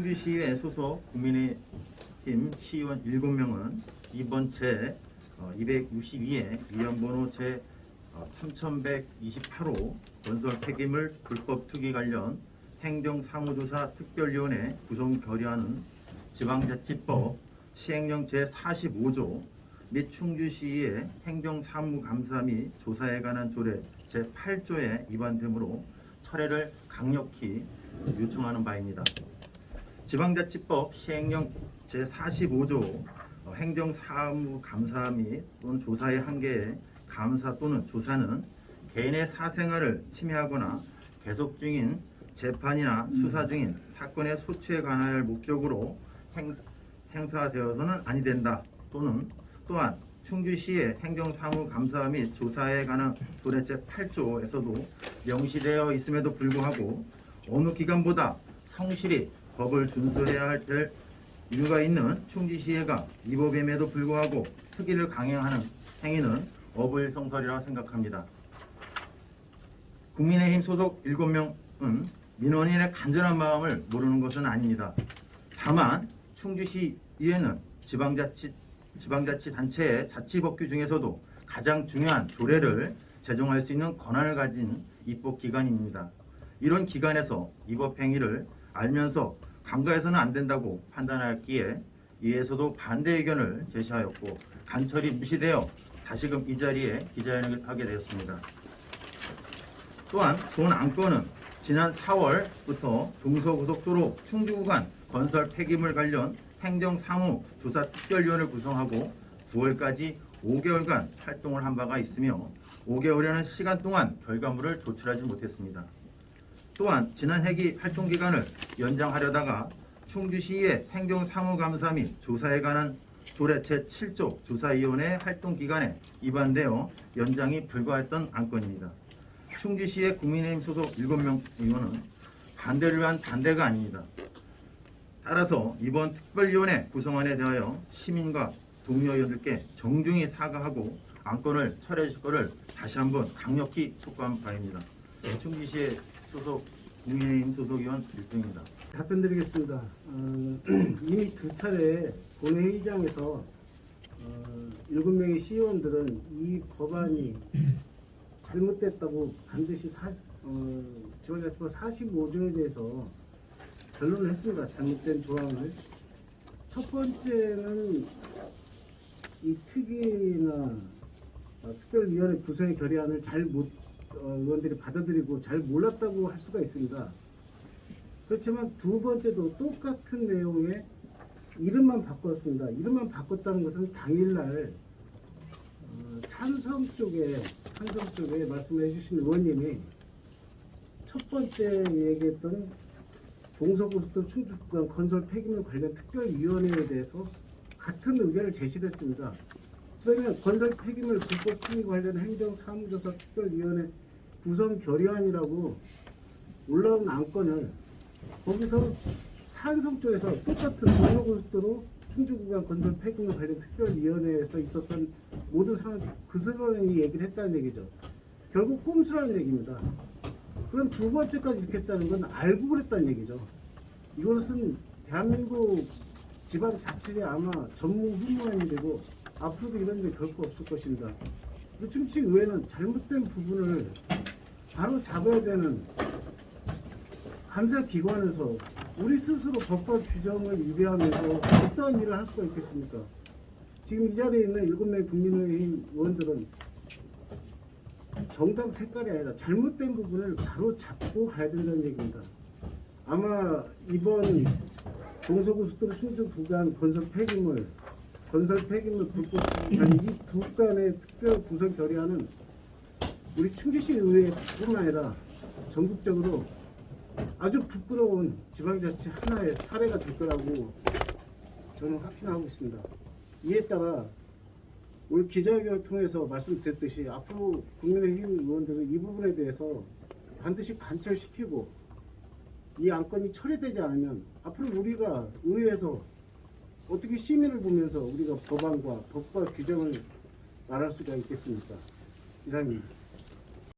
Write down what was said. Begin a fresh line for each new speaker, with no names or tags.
아, 충주시의회 소속 국민의힘 시의원 7명은 이번 제 262회 위원번호 제 3128호 건설 폐기물 불법 투기 관련 행정사무조사 특별위원회 구성 결의안은 지방자치법 시행령 제45조 및 충주시의 행정사무감사 및 조사에 관한 조례 제8조에 위반되므로 철회를 강력히 요청하는 바입니다. 지방자치법 시행령 제45조 어, 행정사무 감사 및 또는 조사의 한계에 감사 또는 조사는 개인의 사생활을 침해하거나 계속 중인 재판이나 수사 중인 사건의 소추에 관할 목적으로 행, 행사되어서는 아니 된다 또는 또한 충주시의 행정사무 감사 및 조사에 관한 조례 제8조에서도 명시되어 있음에도 불구하고 어느 기관보다 성실히 법을 준수해야 할 될 이유가 있는 충주시의가 이 법임에도 불구하고 특기를 강행하는 행위는 어불성설이라 생각합니다. 국민의힘 소속 7명은 민원인의 간절한 마음을 모르는 것은 아닙니다. 다만 충주시 의회는 지방자치, 지방자치단체의 자치법규 중에서도 가장 중요한 조례를 제정할 수 있는 권한을 가진 입법기관입니다. 이런 기관에서 이법 행위를 알면서 간과해서는 안 된다고 판단하였기에 이에서도 반대 의견을 제시하였고 간철이 무시되어 다시금 이 자리에 기자회견을 하게 되었습니다. 또한 본 안건은 지난 4월부터 동서고속도로 충주 구간 건설 폐기물 관련 행정사무 조사 특별위원을 구성하고 9월까지 5개월간 활동을 한 바가 있으며 5개월이라는 시간 동안 결과물을 도출하지 못했습니다. 또한 지난 회기 활동 기간을 연장하려다가 충주시의 행정사무감사 및 조사에 관한 조례 제7조 조사위원회 활동 기간에 위반되어 연장이 불가했던 안건입니다. 충주시의 국민의힘 소속 7명 의원은 반대를 위한 반대가 아닙니다. 따라서 이번 특별위원회 구성안에 대하여 시민과 동료 의원들께 정중히 사과하고 안건을 철회해 주실 것을 다시 한번 강력히 촉구한 바입니다. 충주시의 소속 국민의힘 소속 의원 일등입니다.
답변 드리겠습니다. 어, 이미 두 차례 본회의장에서 어, 7명의 시의원들은 이 법안이 잘못됐다고 반드시 사, 어, 지방자치법 45조에 대해서 결론을 했습니다. 잘못된 조항을. 첫 번째는 이 특위나 어, 특별위원회 구성의 결의안을 잘못 어, 의원들이 받아들이고 잘 몰랐다고 할 수가 있습니다. 그렇지만 두 번째도 똑같은 내용의 이름만 바꿨습니다. 이름만 바꿨다는 것은 당일날 어, 찬성 쪽에 찬성 쪽에 말씀해 주신 의원님이 첫 번째 얘기했던 동서고속도로 충주구간 건설 폐기물 관련 특별위원회에 대해서 같은 의견을 제시했습니다. 그러면 건설 폐기물 불법 투기 관련 행정 사무조사 특별위원회 구성 결의안이라고 올라온 안건을 거기서 찬성 쪽에서 똑같은 동서고속도로 충주구간 건설 폐기물 관련 특별위원회에서 있었던 모든 상황 그스러니 얘기를 했다는 얘기죠. 결국 꼼수라는 얘기입니다. 그럼 두 번째까지 이렇게 했다는 건 알고 그랬다는 얘기죠. 이것은 대한민국 지방 자치의 아마 전무 후무안이 되고 앞으로도 이런 일 결코 없을 것입니다. 충치 의회는 잘못된 부분을 바로 잡아야 되는 감사기관에서 우리 스스로 법과 규정을 위배하면서 어떠한 일을 할 수가 있겠습니까? 지금 이 자리에 있는 일곱 명의 국민의힘 의원들은 정당 색깔이 아니라 잘못된 부분을 바로 잡고 가야 된다는 얘기입니다. 아마 이번 동서고속도로 충주 구간 건설 폐기물, 건설 폐기물 불법 아니 이두 건의 특별 구성 결의안은 우리 충주시 의회뿐만 아니라 전국적으로 아주 부끄러운 지방자치 하나의 사례가 될 거라고 저는 확신하고 있습니다. 이에 따라 오늘 기자회견을 통해서 말씀드렸듯이 앞으로 국민의힘 의원들은 이 부분에 대해서 반드시 관철시키고 이 안건이 처리되지 않으면 앞으로 우리가 의회에서 어떻게 시민을 보면서 우리가 법안과 법과 규정을 말할 수가 있겠습니까? 이상입니다.